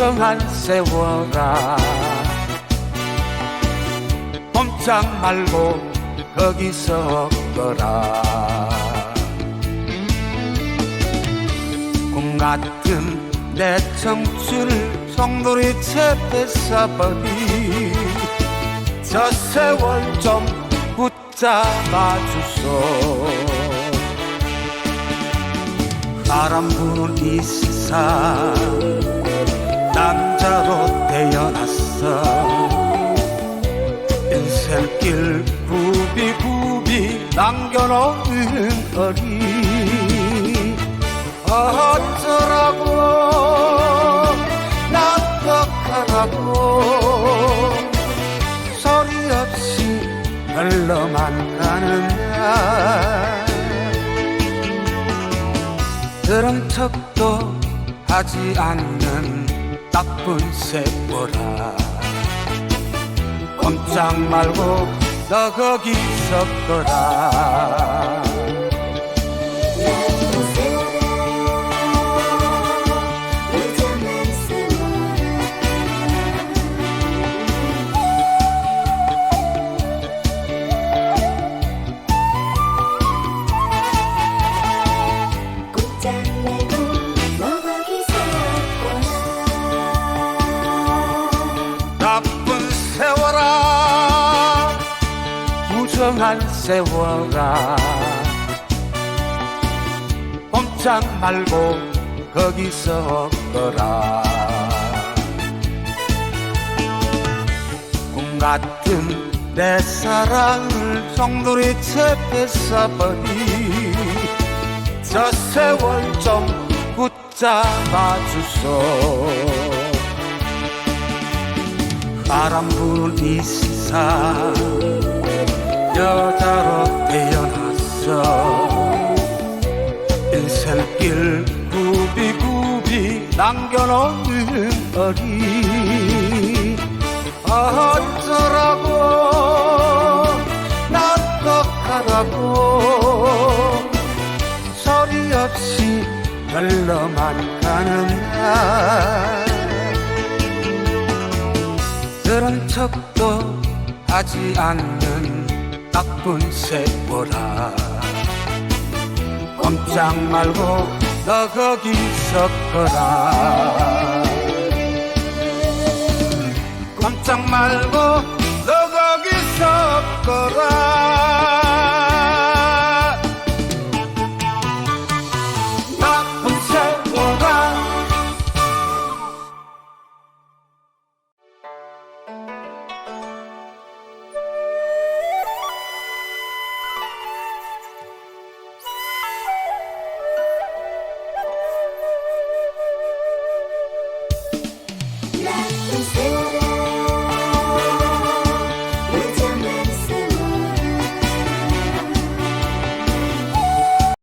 무정한 세월아. 꼼짝 말고 거기서 거라. 꿈 같은 내 청춘을 송두리째 뺏어버린 저 세월 좀 붙잡아 주소. 바람 부는 이 세상 남겨놓은 거리. 어쩌라고 나 어떡하라고 소리 없이 흘러만 가는 날 그런 척도 하지 않는 나쁜 세월아 꼼짝 말고 너 거기 섰거라 무정한 세월아. 꼼짝 말고 거기서 거라. 꿈 같은 내 사랑을 송두리째 뺏어버린 저 세월 좀 붙잡아 주소. 바람 부는 이 세상 여자로 태어났어. 인생길 굽이굽이 남겨놓은 거리. 어쩌라고 나 어떡하라고 소리 없이 흘러만 가는 날 그런 척도 하지 않는 나쁜 세월아. 꼼짝 말고 너 거기 섰거라. 꼼짝 말고 너 거기서